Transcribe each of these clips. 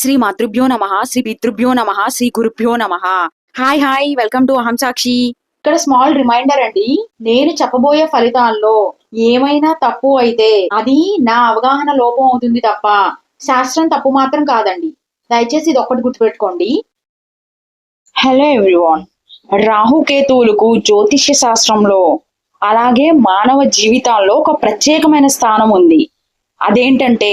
శ్రీ మాతృభ్యో నమ శ్రీ పితృభ్యో నమ శ్రీ గురుభ్యో నమ. హాయ్ హాయ్ వెల్కమ్ టు అహం సాక్షి ఇక్కడ స్మాల్ రిమైండర్ అండి నేను చెప్పబోయే ఫలితాల్లో ఏమైనా తప్పు అయితే అది నా అవగాహన లోపం అవుతుంది తప్ప శాస్త్రం తప్పు మాత్రం కాదండి. దయచేసి ఇది ఒక్కటి గుర్తుపెట్టుకోండి. హలో ఎవ్రీవాన్ రాహుకేతువులకు జ్యోతిష్య శాస్త్రంలో అలాగే మానవ జీవితాల్లో ఒక ప్రత్యేకమైన స్థానం ఉంది. అదేంటంటే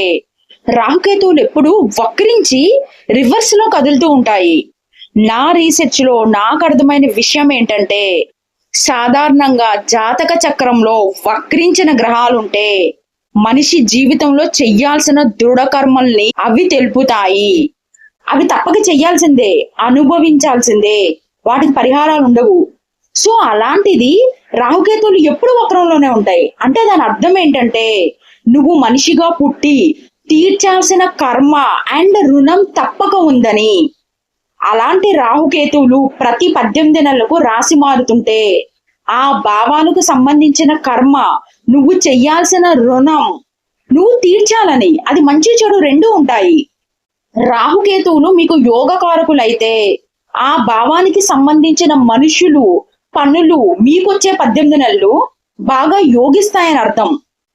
రాహుకేతువులు ఎప్పుడు వక్రించి రివర్స్లో కదులుతూ ఉంటాయి. నా రీసెర్చ్లో నాకు అర్థమైన విషయం ఏంటంటే సాధారణంగా జాతక చక్రంలో వక్రించిన గ్రహాలుంటే మనిషి జీవితంలో చెయ్యాల్సిన దృఢకర్మల్ని అవి తెలుపుతాయి. అవి తప్పక చెయ్యాల్సిందే అనుభవించాల్సిందే వాటికి పరిహారాలు ఉండవు. సో అలాంటిది రాహుకేతువులు ఎప్పుడు వక్రంలోనే ఉంటాయి. అంటే దాని అర్థం ఏంటంటే నువ్వు మనిషిగా పుట్టి తీర్చాల్సిన కర్మ అండ్ రుణం తప్పక ఉందని. అలాంటి రాహుకేతువులు ప్రతి పద్దెనిమిది నెలలకు రాసి మారుతుంటే ఆ భావాలకు సంబంధించిన కర్మ నువ్వు చెయ్యాల్సిన రుణం నువ్వు తీర్చాలని అది మంచి చెడు రెండు ఉంటాయి. రాహుకేతువులు మీకు యోగకారకులైతే ఆ భావానికి సంబంధించిన మనుషులు పనులు మీకొచ్చే పద్దెనిమిది నెలలు బాగా యోగిస్తాయని అర్థం.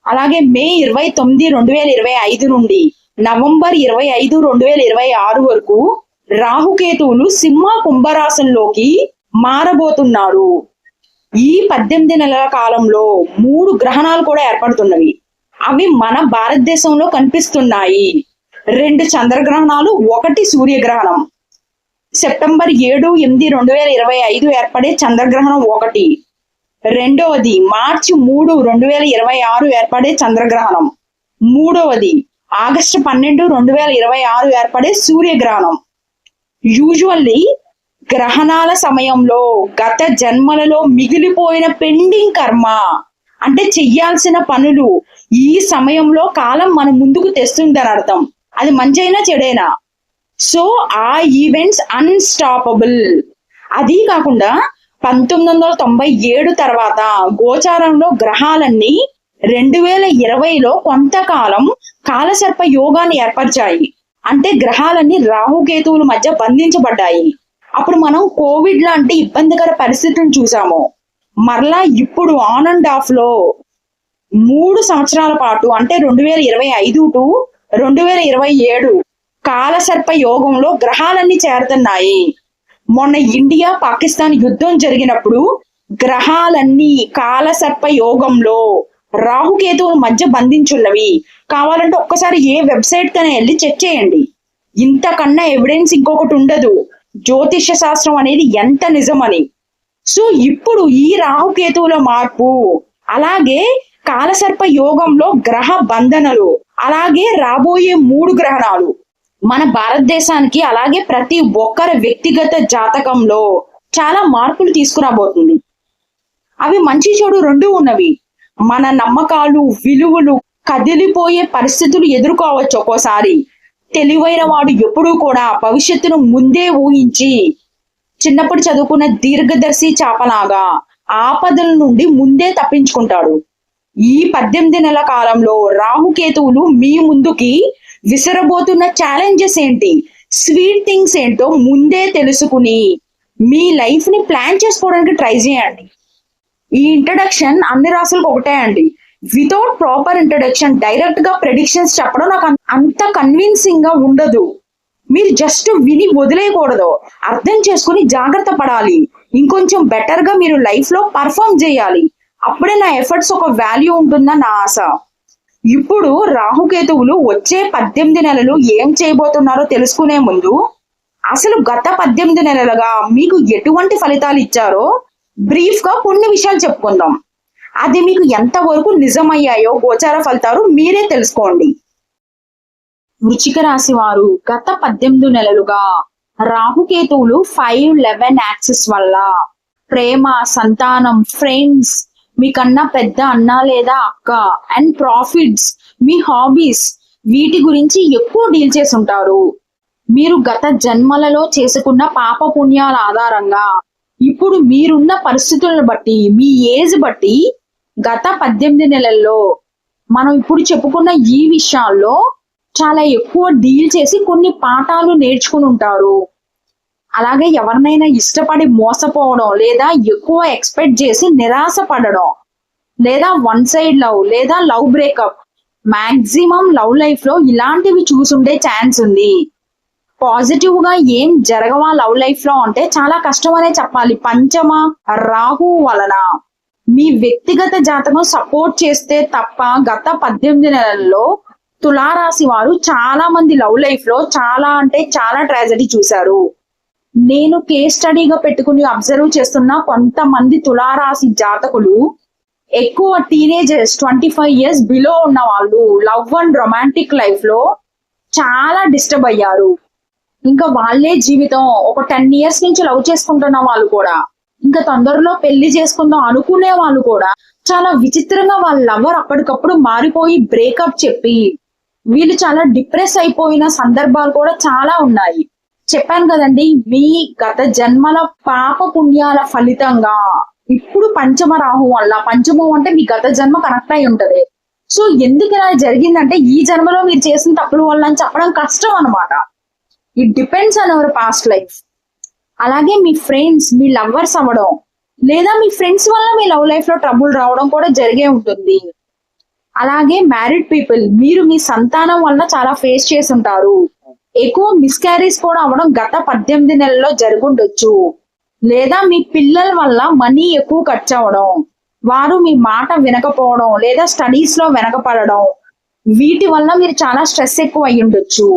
అలాగే మే ఇరవై తొమ్మిది రెండు వేల ఇరవై ఐదు నుండి నవంబర్ ఇరవై ఐదు రెండు వేల ఇరవై ఆరు వరకు రాహుకేతువులు సింహ కుంభరాశంలోకి మారబోతున్నారు. ఈ పద్దెనిమిది నెలల కాలంలో మూడు గ్రహణాలు కూడా ఏర్పడుతున్నవి. అవి మన భారతదేశంలో కనిపిస్తున్నాయి. రెండు చంద్రగ్రహణాలు ఒకటి సూర్యగ్రహణం. సెప్టెంబర్ ఏడు ఎనిమిది రెండు వేల ఇరవై ఐదు ఏర్పడే చంద్రగ్రహణం ఒకటి. రెండవది మార్చి మూడు రెండు వేల ఇరవై ఆరు ఏర్పడే చంద్రగ్రహణం. మూడవది ఆగస్టు పన్నెండు రెండు వేల ఇరవై ఆరు ఏర్పడే సూర్యగ్రహణం. యూజువల్లీ గ్రహణాల సమయంలో గత జన్మలలో మిగిలిపోయిన పెండింగ్ కర్మ అంటే చెయ్యాల్సిన పనులు ఈ సమయంలో కాలం మన ముందుకు తెస్తుందని అర్థం. అది మంచైనా చెడైనా. సో ఆ ఈవెంట్స్ అన్స్టాపబుల్ అది కాకుండా పంతొమ్మిది వందల తొంభై ఏడు తర్వాత గోచారంలో గ్రహాలన్నీ రెండు వేల ఇరవైలో కొంతకాలం కాలసర్ప యోగాన్ని ఏర్పరిచాయి. అంటే గ్రహాలన్నీ రాహుకేతువుల మధ్య బంధించబడ్డాయి. అప్పుడు మనం కోవిడ్ లాంటి ఇబ్బందికర పరిస్థితులను చూసాము మరలా ఇప్పుడు ఆన్ అండ్ ఆఫ్లో మూడు సంవత్సరాల పాటు అంటే రెండు వేల ఇరవై ఐదు టు రెండు వేల ఇరవై ఏడు కాలసర్ప యోగంలో గ్రహాలన్నీ చేరుతున్నాయి. మొన్న ఇండియా పాకిస్తాన్ యుద్ధం జరిగినప్పుడు గ్రహాలన్నీ కాలసర్ప యోగంలో రాహుకేతువుల మధ్య బంధించున్నవి. కావాలంటే ఒక్కసారి ఏ వెబ్సైట్ కన్నా వెళ్ళి చెక్ చేయండి. ఇంతకన్నా ఎవిడెన్స్ ఇంకొకటి ఉండదు. జ్యోతిష్య శాస్త్రం అనేది ఎంత నిజమని. సో ఇప్పుడు ఈ రాహుకేతువుల మార్పు అలాగే కాలసర్ప యోగంలో గ్రహ బంధనలు అలాగే రాబోయే మూడు గ్రహణాలు మన భారతదేశానికి అలాగే ప్రతి ఒక్కరి వ్యక్తిగత జాతకంలో చాలా మార్పులు తీసుకురాబోతుంది. అవి మంచి చెడు రెండు ఉన్నవి. మన నమ్మకాలు విలువలు కదిలిపోయే పరిస్థితులు ఎదుర్కోవచ్చు ఒక్కోసారి. తెలివైన వాడు ఎప్పుడూ కూడా భవిష్యత్తును ముందే ఊహించి చిన్నప్పుడు చదువుకున్న దీర్ఘదర్శి చాపలాగా ఆపదల నుండి ముందే తప్పించుకుంటాడు. ఈ పద్దెనిమిది నెలల కాలంలో రాహుకేతువులు మీ ముందుకి విసరబోతున్న ఛాలెంజెస్ ఏంటి? స్వీట్ థింగ్స్ ఏంటో ముందే తెలుసుకుని మీ లైఫ్ని ప్లాన్ చేసుకోవడానికి ట్రై చేయండి. ఈ ఇంట్రడక్షన్ అన్ని రాసులకు ఒకటే అండి. వితౌట్ ప్రాపర్ ఇంట్రడక్షన్ డైరెక్ట్గా ప్రెడిక్షన్స్ చెప్పడం నాకు అంత కన్విన్సింగ్గా ఉండదు. మీరు జస్ట్ విని వదిలేయకూడదు. అర్థం చేసుకుని జాగ్రత్త పడాలి. ఇంకొంచెం బెటర్గా మీరు లైఫ్లో పర్ఫామ్ చేయాలి. అప్పుడే నా ఎఫర్ట్స్ ఒక వాల్యూ ఉంటుందని నా ఆశ. ఇప్పుడు రాహుకేతువులు వచ్చే పద్దెనిమిది నెలలు ఏం చేయబోతున్నారో తెలుసుకునే ముందు అసలు గత పద్దెనిమిది నెలలుగా మీకు ఎటువంటి ఫలితాలు ఇచ్చారో బ్రీఫ్గా కొన్ని విషయాలు చెప్పుకుందాం. అది మీకు ఎంతవరకు నిజమయ్యాయో గోచార ఫలితాలు మీరే తెలుసుకోండి. వృచిక రాశి వారు గత పద్దెనిమిది నెలలుగా రాహుకేతువులు ఫైవ్ లెవెన్ యాక్సిస్ వల్ల ప్రేమ సంతానం ఫ్రెండ్స్ మీకన్నా పెద్ద అన్న లేదా అక్క అండ్ ప్రాఫిట్స్ మీ హాబీస్ వీటి గురించి ఎక్కువ డీల్ చేసి ఉంటారు మీరు గత జన్మలలో చేసుకున్న పాప పుణ్యాల ఆధారంగా ఇప్పుడు మీరున్న పరిస్థితులను బట్టి మీ ఏజ్ బట్టి గత పద్దెనిమిది నెలల్లో మనం ఇప్పుడు చెప్పుకున్న ఈ విషయాల్లో చాలా ఎక్కువ డీల్ చేసి కొన్ని పాఠాలు నేర్చుకుని ఉంటారు. అలాగే ఎవరినైనా ఇష్టపడి మోసపోవడం లేదా ఎక్కువ ఎక్స్పెక్ట్ చేసి నిరాశ పడడం లేదా వన్ సైడ్ లవ్ లేదా లవ్ బ్రేకప్ మాక్సిమం లవ్ లైఫ్లో ఇలాంటివి చూసుండే ఛాన్స్ ఉంది. పాజిటివ్గా ఏం జరగవా లవ్ లైఫ్లో అంటే చాలా కష్టం అనే చెప్పాలి. పంచమ రాహు వలన మీ వ్యక్తిగత జాతకం సపోర్ట్ చేస్తే తప్ప గత పద్దెనిమిది నెలల్లో తులారాశి వారు చాలా మంది లవ్ లైఫ్లో చాలా అంటే చాలా ట్రాజడీ చూశారు. నేను కేస్ స్టడీగా పెట్టుకుని అబ్జర్వ్ చేస్తున్న కొంతమంది తులారాశి జాతకులు ఎక్కువ teenagers twenty five years below ఉన్న వాళ్ళు లవ్ అండ్ రొమాంటిక్ లైఫ్లో చాలా డిస్టర్బ్ అయ్యారు. ఇంకా వాళ్ళే జీవితం ఒక టెన్ ఇయర్స్ నుంచి లవ్ చేసుకుంటున్న వాళ్ళు కూడా ఇంకా తొందరలో పెళ్ళి చేసుకుందాం అనుకునే వాళ్ళు కూడా చాలా విచిత్రంగా వాళ్ళ లవర్ అప్పటికప్పుడు మారిపోయి బ్రేకప్ చెప్పి వీళ్ళు చాలా డిప్రెస్ అయిపోయిన సందర్భాలు కూడా చాలా ఉన్నాయి. చెప్పాను కదండి మీ గత జన్మల పాప పుణ్యాల ఫలితంగా ఇప్పుడు పంచమ రాహు వల్ల పంచమం అంటే మీ గత జన్మ కనెక్ట్ అయి ఉంటది. సో ఎందుకు ఇలా జరిగిందంటే ఈ జన్మలో మీరు చేసిన తప్పుల వల్ల అని చెప్పడం కష్టం అన్నమాట. It depends on our past life అలాగే మీ ఫ్రెండ్స్ మీ లవర్స్ అవ్వడం లేదా మీ ఫ్రెండ్స్ వల్ల మీ లవ్ లైఫ్లో ట్రబుల్ రావడం కూడా జరిగే ఉంటుంది. అలాగే మ్యారీడ్ పీపుల్ మీరు మీ సంతానం వల్ల చాలా ఫేస్ చేసి ఉంటారు. ఎక్కువ మిస్క్యారీస్ కూడా అవ్వడం గత పద్దెనిమిది నెలల్లో జరుగుండొచ్చు. లేదా మీ పిల్లల వల్ల మనీ ఎక్కువ ఖర్చు అవ్వడం వారు మీ మాట వినకపోవడం లేదా స్టడీస్లో వెనకపడడం వీటి వల్ల మీరు చాలా స్ట్రెస్ ఎక్కువ అయి ఉండొచ్చు.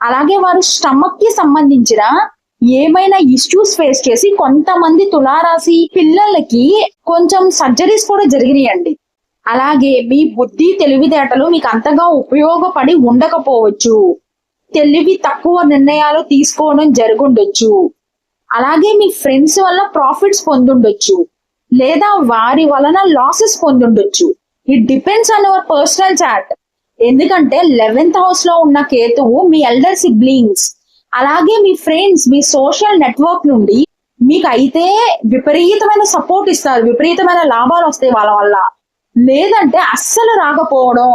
అలాగే వారు స్టమక్కి సంబంధించిన ఏమైనా ఇష్యూస్ ఫేస్ చేసి కొంతమంది తులారాశి పిల్లలకి కొంచెం సర్జరీస్ కూడా జరిగినాయండి. అలాగే మీ బుద్ధి తెలివితేటలు మీకు అంతగా ఉపయోగపడి ఉండకపోవచ్చు. తెలివి తక్కువ నిర్ణయాలు తీసుకోవడం జరుగుండొచ్చు. అలాగే మీ ఫ్రెండ్స్ వల్ల ప్రాఫిట్స్ పొందుండొచ్చు. లేదా వారి వలన losses పొందుండొచ్చు. It depends on our personal chart. ఎందుకంటే లెవెన్త్ హౌస్లో ఉన్న కేతువు మీ ఎల్డర్ సిబ్లింగ్స్. అలాగే మీ ఫ్రెండ్స్ మీ సోషల్ నెట్వర్క్ నుండి మీకు అయితే విపరీతమైన సపోర్ట్ ఇస్తారు. విపరీతమైన లాభాలు వస్తాయి వాళ్ళ వల్ల. లేదంటే అస్సలు రాకపోవడం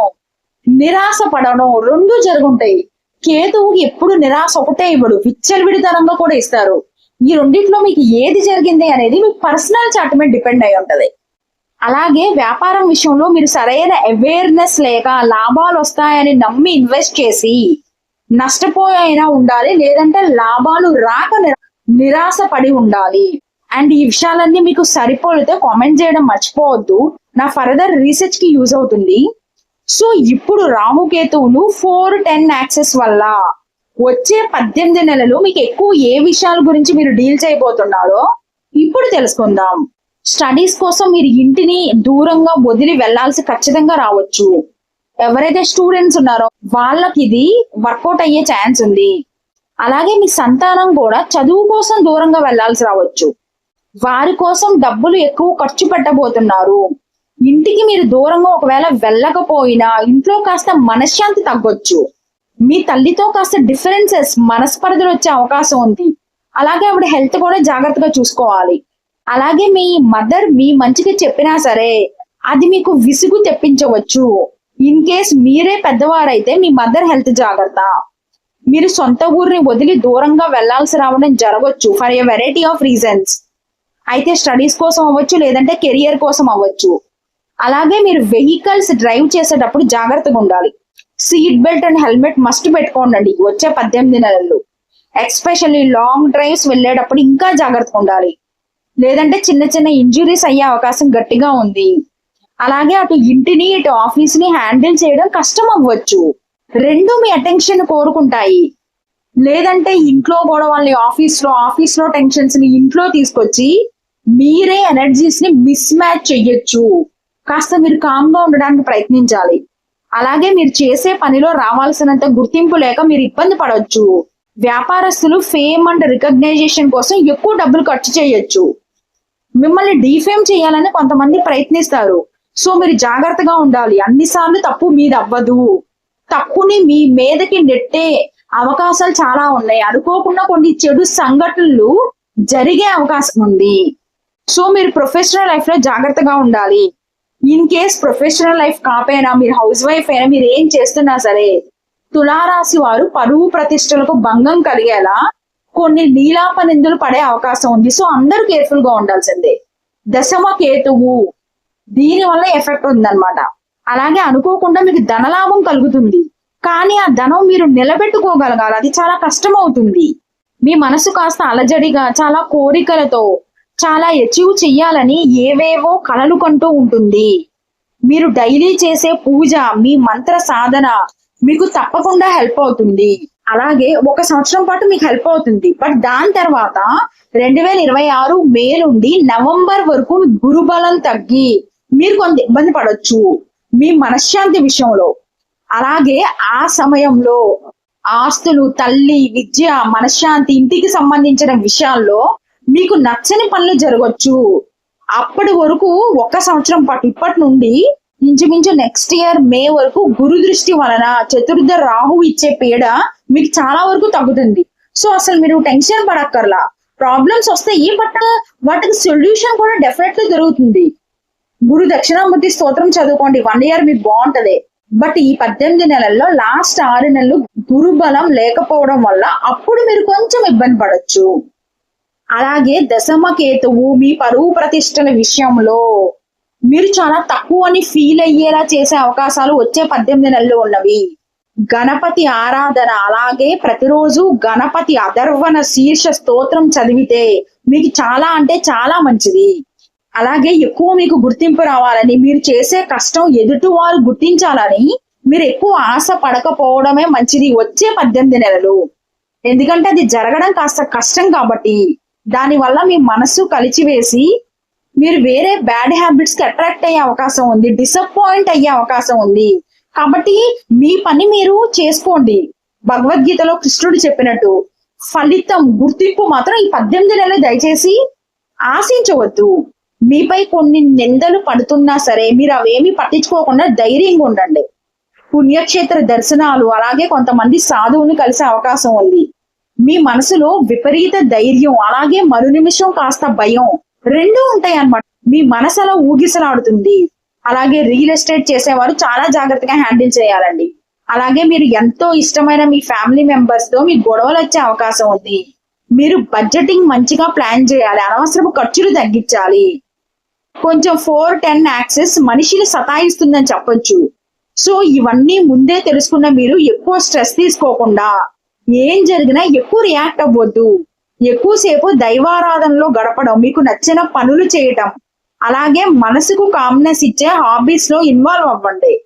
నిరాశ పడడం రెండు జరుగుంటాయి. కేతువుకి ఎప్పుడు నిరాశ ఒకటే ఇవ్వడు విచ్చలవిడితనంగా కూడా ఇస్తారు. ఈ రెండిట్లో మీకు ఏది జరిగింది అనేది మీ పర్సనల్ చార్ట్ మీద డిపెండ్ అయి ఉంటది. అలాగే వ్యాపారం విషయంలో మీరు సరైన అవేర్నెస్ లేక లాభాలు వస్తాయని నమ్మి ఇన్వెస్ట్ చేసి నష్టపోయైనా ఉండాలి లేదంటే లాభాలు రాక నిరాశ పడి ఉండాలి. అండ్ ఈ విషయాలన్నీ మీకు సరిపోలితే కామెంట్ చేయడం మర్చిపోవద్దు. నా ఫర్దర్ రీసెర్చ్కి యూజ్ అవుతుంది. సో ఇప్పుడు రాహుకేతువులు ఫోర్ టెన్ యాక్సెస్ వల్ల వచ్చే పద్దెనిమిది నెలలు మీకు ఎక్కువ ఏ విషయాల గురించి మీరు డీల్ చేయబోతున్నారో ఇప్పుడు తెలుసుకుందాం. స్టడీస్ కోసం మీరు ఇంటిని దూరంగా వదిలి వెళ్ళాల్సి ఖచ్చితంగా రావచ్చు. ఎవరైతే స్టూడెంట్స్ ఉన్నారో వాళ్ళకి ఇది వర్కౌట్ అయ్యే ఛాన్స్ ఉంది. అలాగే మీ సంతానం కూడా చదువు కోసం దూరంగా వెళ్ళాల్సి రావచ్చు. వారి కోసం డబ్బులు ఎక్కువ ఖర్చు పెట్టబోతున్నారు. ఇంటికి మీరు దూరంగా ఒకవేళ వెళ్ళకపోయినా ఇంట్లో కాస్త మనశ్శాంతి తగ్గొచ్చు. మీ తల్లితో కాస్త డిఫరెన్సెస్ మనస్పర్ధలు వచ్చే అవకాశం ఉంది. అలాగే ఆవిడ హెల్త్ కూడా జాగ్రత్తగా చూసుకోవాలి. అలాగే మీ మదర్ మీ మంచిగా చెప్పినా సరే అది మీకు విసుగు తెప్పించవచ్చు. ఇన్ కేస్ మీరే పెద్దవారైతే మీ మదర్ హెల్త్ జాగ్రత్త. మీరు సొంత ఊరిని వదిలి దూరంగా వెళ్ళాల్సి రావడం జరగవచ్చు for a variety of reasons అయితే స్టడీస్ కోసం అవ్వచ్చు లేదంటే కెరియర్ కోసం అవ్వచ్చు. అలాగే మీరు వెహికల్స్ డ్రైవ్ చేసేటప్పుడు జాగ్రత్తగా ఉండాలి. Seat belt and helmet must పెట్టుకోండి వచ్చే పద్దెనిమిది నెలల్లో. ఎక్స్పెషల్లీ లాంగ్ డ్రైవ్స్ వెళ్ళేటప్పుడు ఇంకా జాగ్రత్తగా ఉండాలి. లేదంటే చిన్న చిన్న ఇంజురీస్ అయ్యే అవకాశం గట్టిగా ఉంది. అలాగే అటు ఇంటిని ఇటు ఆఫీస్ని హ్యాండిల్ చేయడం కష్టం అవ్వచ్చు. రెండు మీ అటెన్షన్ కోరుకుంటాయి. లేదంటే ఇంట్లో గొడవల్ని ఆఫీస్లో ఆఫీస్లో టెన్షన్స్ని ఇంట్లో తీసుకొచ్చి మీరే ఎనర్జీస్ని మిస్ మ్యాచ్ చెయ్యొచ్చు. కాస్త మీరు కామ్గా ఉండడానికి ప్రయత్నించాలి. అలాగే మీరు చేసే పనిలో రావాల్సినంత గుర్తింపు లేక మీరు ఇబ్బంది పడవచ్చు వ్యాపారస్తులు ఫేమ్ అండ్ రికగ్నైజేషన్ కోసం ఎక్కువ డబ్బులు ఖర్చు చేయొచ్చు. మిమ్మల్ని డీఫేమ్ చేయాలని కొంతమంది ప్రయత్నిస్తారు. సో మీరు జాగ్రత్తగా ఉండాలి. అన్నిసార్లు తప్పు మీది అవ్వదు తప్పుని మీ మీదకి నెట్టే అవకాశాలు చాలా ఉన్నాయి. అనుకోకుండా కొన్ని చెడు సంఘటనలు జరిగే అవకాశం ఉంది. సో మీరు ప్రొఫెషనల్ లైఫ్లో జాగ్రత్తగా ఉండాలి. ఇన్ కేస్ ప్రొఫెషనల్ లైఫ్ కాపోయినా మీరు హౌస్ వైఫ్ అయినా మీరు ఏం చేస్తున్నా సరే తులారాశి వారు పరువు ప్రతిష్టలకు భంగం కలిగేలా కొన్ని నీలాప నిందులు పడే అవకాశం ఉంది. సో అందరూ కేర్ఫుల్గా ఉండాల్సిందే. దశమ కేతువు దీని వల్ల ఎఫెక్ట్ ఉందన్నమాట. అలాగే అనుకోకుండా మీకు ధనలాభం కలుగుతుంది. కానీ ఆ ధనం మీరు నిలబెట్టుకోగలగాలి. అది చాలా కష్టం అవుతుంది మీ మనసు కాస్త అలజడిగా చాలా కోరికలతో చాలా అచీవ్ చెయ్యాలని ఏవేవో కలలు కంటూ ఉంటుంది. మీరు డైలీ చేసే పూజ మీ మంత్ర సాధన మీకు తప్పకుండా హెల్ప్ అవుతుంది. అలాగే ఒక సంవత్సరం పాటు మీకు హెల్ప్ అవుతుంది. బట్ దాని తర్వాత రెండు వేల ఇరవై ఆరు మే నుండి నవంబర్ వరకు గురుబలం తగ్గి మీరు కొంత ఇబ్బంది పడవచ్చు మీ మనశ్శాంతి విషయంలో. అలాగే ఆ సమయంలో ఆస్తులు తల్లి విద్య మనశ్శాంతి ఇంటికి సంబంధించిన విషయాల్లో మీకు నచ్చని పనులు జరగచ్చు. అప్పటి వరకు ఒక సంవత్సరం పాటు ఇప్పటి నుండి ఇంచుమించు నెక్స్ట్ ఇయర్ మే వరకు గురు దృష్టి వలన చతుర్థ రాహు ఇచ్చే పీడ మీకు చాలా వరకు తగ్గుతుంది. సో అసలు మీరు టెన్షన్ పడక్కర్లా. ప్రాబ్లమ్స్ వస్తాయి బట్ వాటికి సొల్యూషన్ కూడా డెఫినెట్గా దొరుకుతుంది. గురు దక్షిణామూర్తి స్తోత్రం చదువుకోండి. వన్ ఇయర్ మీకు బాగుంటది. బట్ ఈ పద్దెనిమిది నెలల్లో లాస్ట్ ఆరు నెలలు గురు బలం లేకపోవడం వల్ల అప్పుడు మీరు కొంచెం ఇబ్బంది పడచ్చు. అలాగే దశమ కేతువు మీ పరువు ప్రతిష్టల విషయంలో మీరు చాలా తక్కువ అని ఫీల్ అయ్యేలా చేసే అవకాశాలు వచ్చే పద్దెనిమిది నెలలు ఉన్నవి. గణపతి ఆరాధన అలాగే ప్రతిరోజు గణపతి అధర్వణ శీర్ష స్తోత్రం చదివితే మీకు చాలా అంటే చాలా మంచిది. అలాగే ఎక్కువ మీకు గుర్తింపు రావాలని మీరు చేసే కష్టం ఎదుటి వారు గుర్తించాలని మీరు ఎక్కువ ఆశ పడకపోవడమే మంచిది వచ్చే పద్దెనిమిది నెలలు. ఎందుకంటే అది జరగడం కాస్త కష్టం కాబట్టి దానివల్ల మీ మనస్సు కలిచివేసి మీరు వేరే బ్యాడ్ హ్యాబిట్స్కి అట్రాక్ట్ అయ్యే అవకాశం ఉంది డిసప్పాయింట్ అయ్యే అవకాశం ఉంది. కాబట్టి మీ పని మీరు చేసుకోండి. భగవద్గీతలో కృష్ణుడు చెప్పినట్టు ఫలితం గుర్తింపు మాత్రం ఈ పద్దెనిమిది నెలలు దయచేసి ఆశించవద్దు. మీపై కొన్ని నిందలు పడుతున్నా సరే మీరు అవేమి పట్టించుకోకుండా ధైర్యంగా ఉండండి. పుణ్యక్షేత్ర దర్శనాలు అలాగే కొంతమంది సాధువుని కలిసే అవకాశం ఉంది. మీ మనసులో విపరీత ధైర్యం అలాగే మరు నిమిషం కాస్త భయం రెండూ ఉంటాయి అన్నమాట మీ మనసు అలా ఊగిసలాడుతుంది. అలాగే రియల్ ఎస్టేట్ చేసేవారు చాలా జాగ్రత్తగా హ్యాండిల్ చేయాలండి. అలాగే మీరు ఎంతో ఇష్టమైన మీ ఫ్యామిలీ మెంబర్స్తో మీ గొడవలు వచ్చే అవకాశం ఉంది. మీరు బడ్జెటింగ్ మంచిగా ప్లాన్ చేయాలి. అనవసరపు ఖర్చులు తగ్గించాలి. కొంచెం ఫోర్ టెన్ యాక్సెస్ మనిషిని సతాయిస్తుందని చెప్పొచ్చు. సో ఇవన్నీ ముందే తెలుసుకున్న మీరు ఎక్కువ స్ట్రెస్ తీసుకోకుండా ఏం జరిగినా ఎక్కువ రియాక్ట్ అవ్వద్దు. ఎక్కువసేపు దైవారాధనలో గడపడం మీకు నచ్చిన పనులు చేయటం. అలాగే మనసుకు కామ్నెస్ ఇచ్చే హాబీస్లో ఇన్వాల్వ్ అవ్వండి.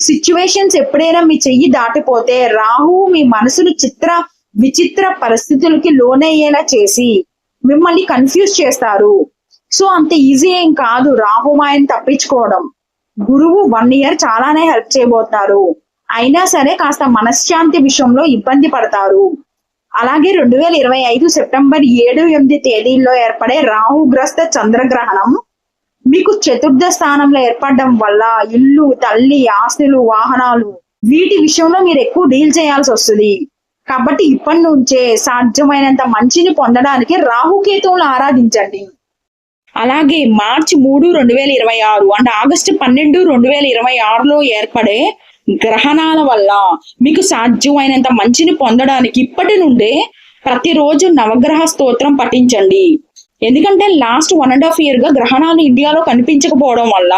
సిచ్యువేషన్స్ ఎప్పుడైనా మీ చెయ్యి దాటిపోతే రాహు మీ మనసును చిత్ర విచిత్ర పరిస్థితులకి లోనయ్యేలా చేసి మిమ్మల్ని కన్ఫ్యూజ్ చేస్తారు. సో అంత ఈజీ ఏం కాదు రాహుమాయని తప్పించుకోవడం. గురువు వన్ ఇయర్ చాలానే హెల్ప్ చేయబోతున్నారు. అయినా సరే కాస్త మనశ్శాంతి విషయంలో ఇబ్బంది పడతారు. అలాగే రెండు వేల ఇరవై ఐదు సెప్టెంబర్ ఏడు ఎనిమిది తేదీల్లో ఏర్పడే రాహుగ్రస్త చంద్రగ్రహణం మీకు చతుర్థ స్థానంలో ఏర్పడడం వల్ల ఇల్లు తల్లి ఆస్తులు వాహనాలు వీటి విషయంలో మీరు ఎక్కువ డీల్ చేయాల్సి వస్తుంది. కాబట్టి ఇప్పటి నుంచే సాధ్యమైనంత మంచిని పొందడానికి రాహుకేతువులు ఆరాధించండి. అలాగే మార్చి మూడు రెండు వేల ఇరవై ఆరు అండ్ ఆగస్టు పన్నెండు రెండు వేల ఇరవై ఆరులో ఏర్పడే గ్రహణాల వల్ల మీకు సాధ్యమైనంత మంచిని పొందడానికి ఇప్పటి నుండే ప్రతిరోజు నవగ్రహ స్తోత్రం పఠించండి. ఎందుకంటే లాస్ట్ వన్ అండ్ హాఫ్ ఇయర్గా గ్రహణాలు ఇండియాలో కనిపించకపోవడం వల్ల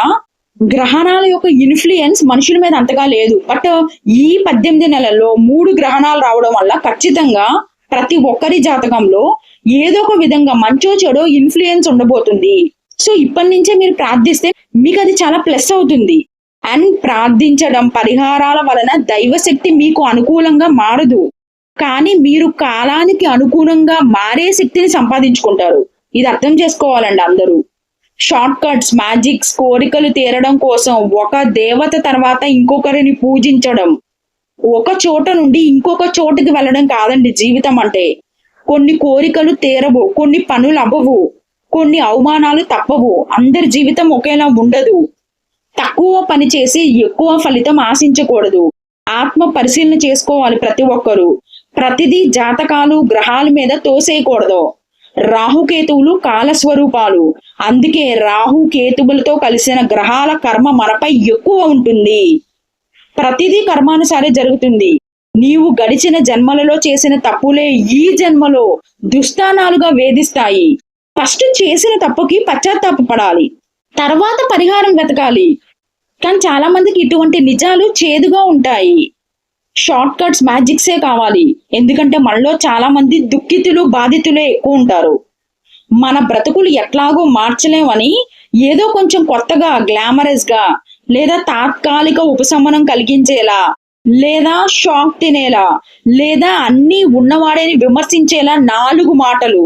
గ్రహణాల యొక్క ఇన్ఫ్లుయెన్స్ మనుషుల మీద అంతగా లేదు. బట్ ఈ పద్దెనిమిది నెలల్లో మూడు గ్రహణాలు రావడం వల్ల ఖచ్చితంగా ప్రతి ఒక్కరి జాతకంలో ఏదో ఒక విధంగా మంచో చెడో ఇన్ఫ్లుయెన్స్ ఉండబోతుంది. సో ఇప్పటి నుంచే మీరు ప్రార్థిస్తే మీకు అది చాలా ప్లస్ అవుతుంది. అండ్ ప్రార్థించడం పరిహారాల వలన దైవశక్తి మీకు అనుకూలంగా మారదు. కానీ మీరు కాలానికి అనుగుణంగా మారే శక్తిని సంపాదించుకుంటారు. ఇది అర్థం చేసుకోవాలండి అందరూ. షార్ట్ కట్స్ మ్యాజిక్స్ కోరికలు తీరడం కోసం ఒక దేవత తర్వాత ఇంకొకరిని పూజించడం. ఒక చోట నుండి ఇంకొక చోటుకి వెళ్ళడం కాదండి జీవితం అంటే. కొన్ని కోరికలు తీరవు కొన్ని పనులు అవ్వవు కొన్ని అవమానాలు తప్పవు. అందరి జీవితం ఒకేలా ఉండదు. తక్కువ పని చేసి ఎక్కువ ఫలితం ఆశించకూడదు. ఆత్మ పరిశీలన చేసుకోవాలి ప్రతి ఒక్కరూ. ప్రతిదీ జాతకాలు గ్రహాల మీద తోసేయకూడదు. రాహుకేతువులు కాలస్వరూపాలు. అందుకే రాహు కేతువులతో కలిసిన గ్రహాల కర్మ మనపై ఎక్కువ ఉంటుంది. ప్రతిదీ కర్మానుసారే జరుగుతుంది. నీవు గడిచిన జన్మలలో చేసిన తప్పులే ఈ జన్మలో దుస్థానాలుగా వేధిస్తాయి. ఫస్ట్ చేసిన తప్పుకి పశ్చాత్తాపపడాలి. తర్వాత పరిహారం వెతకాలి. కానీ చాలా మందికి ఇటువంటి నిజాలు చేదుగా ఉంటాయి. షార్ట్ కట్స్ మ్యాజిక్సే కావాలి. ఎందుకంటే మనలో చాలా మంది దుఃఖితులు బాధితులే ఎక్కువ ఉంటారు. మన బ్రతుకులు ఎట్లాగో మార్చలేమని ఏదో కొంచెం కొత్తగా గ్లామరస్గా లేదా తాత్కాలిక ఉపశమనం కలిగించేలా లేదా షాక్ తినేలా లేదా అన్ని ఉన్నవాడేని విమర్శించేలా నాలుగు మాటలు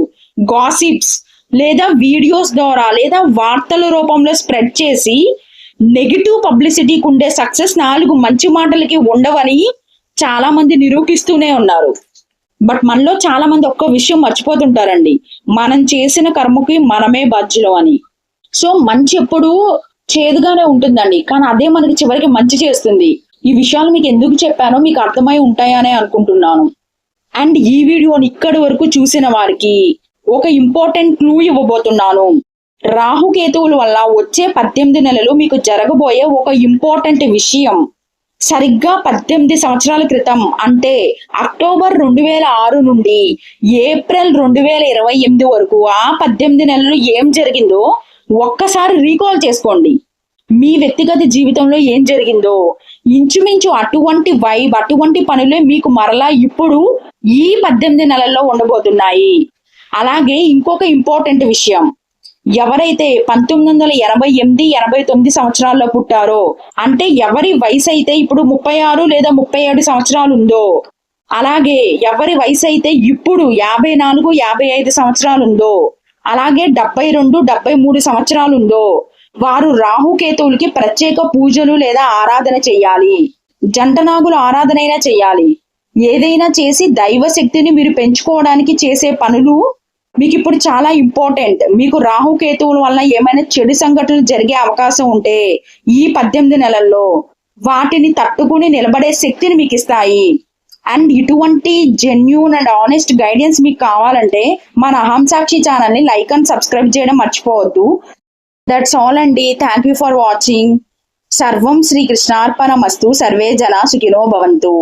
గాసిప్స్ లేదా వీడియోస్ ద్వారా లేదా వార్తల రూపంలో స్ప్రెడ్ చేసి నెగిటివ్ పబ్లిసిటీకి ఉండే సక్సెస్ నాలుగు మంచి మాటలకి ఉండవని చాలా మంది నిరూపిస్తూనే ఉన్నారు. బట్ మనలో చాలా మంది ఒక్క విషయం మర్చిపోతుంటారండి. మనం చేసిన కర్మకి మనమే బాధ్యులు అని. సో మంచి ఎప్పుడు చేదుగానే ఉంటుందండి. కానీ అదే మనకి చివరికి మంచి చేస్తుంది. ఈ విషయాలు మీకు ఎందుకు చెప్పానో మీకు అర్థమై ఉంటాయనే అనుకుంటున్నాను. అండ్ ఈ వీడియోని ఇక్కడి వరకు చూసిన వారికి ఒక ఇంపార్టెంట్ క్లూ ఇవ్వబోతున్నాను. రాహుకేతువుల వల్ల వచ్చే పద్దెనిమిది నెలలు మీకు జరగబోయే ఒక ఇంపార్టెంట్ విషయం. సరిగ్గా పద్దెనిమిది సంవత్సరాల క్రితం అంటే అక్టోబర్ రెండు వేల ఆరు నుండి ఏప్రిల్ రెండు వేల ఇరవై ఎనిమిది వరకు ఆ పద్దెనిమిది నెలలు ఏం జరిగిందో ఒక్కసారి రీకాల్ చేసుకోండి. మీ వ్యక్తిగత జీవితంలో ఏం జరిగిందో. ఇంచుమించు అటువంటి వైబ్ అటువంటి పనులే మీకు మరలా ఇప్పుడు ఈ పద్దెనిమిది నెలల్లో ఉండబోతున్నాయి. అలాగే ఇంకొక ఇంపార్టెంట్ విషయం. ఎవరైతే పంతొమ్మిది వందల ఎనభై ఎనిమిది ఎనభై తొమ్మిది సంవత్సరాల్లో పుట్టారో అంటే ఎవరి వయసు అయితే ఇప్పుడు ముప్పై ఆరు లేదా ముప్పై ఏడు సంవత్సరాలు ఉందో అలాగే ఎవరి వయసు అయితే ఇప్పుడు యాభై నాలుగు యాభై ఐదు సంవత్సరాలు ఉందో అలాగే డెబ్బై రెండు డెబ్బై మూడు సంవత్సరాలు ఉందో వారు రాహుకేతువులకి ప్రత్యేక పూజలు లేదా ఆరాధన చేయాలి జంటనాగులు ఆరాధన అయినా చేయాలి ఏదైనా చేసి దైవ శక్తిని మీరు పెంచుకోవడానికి చేసే పనులు మీకు ఇప్పుడు చాలా ఇంపార్టెంట్ మీకు రాహుకేతువుల వల్ల ఏమైనా చెడు సంఘటనలు జరిగే అవకాశం ఉంటే ఈ పద్దెనిమిది నెలల్లో వాటిని తట్టుకుని నిలబడే శక్తిని మీకు ఇస్తాయి అండ్ ఇటువంటి జెన్యున్ అండ్ ఆనెస్ట్ గైడెన్స్ మీకు కావాలంటే మన అహం సాక్షి ఛానల్ని లైక్ అండ్ సబ్స్క్రైబ్ చేయడం మర్చిపోవద్దు. దట్స్ ఆల్ అండి. థ్యాంక్ యూ ఫర్ వాచింగ్ సర్వం శ్రీ కృష్ణార్పణమస్తు. సర్వే జన సుఖినో భవంతు.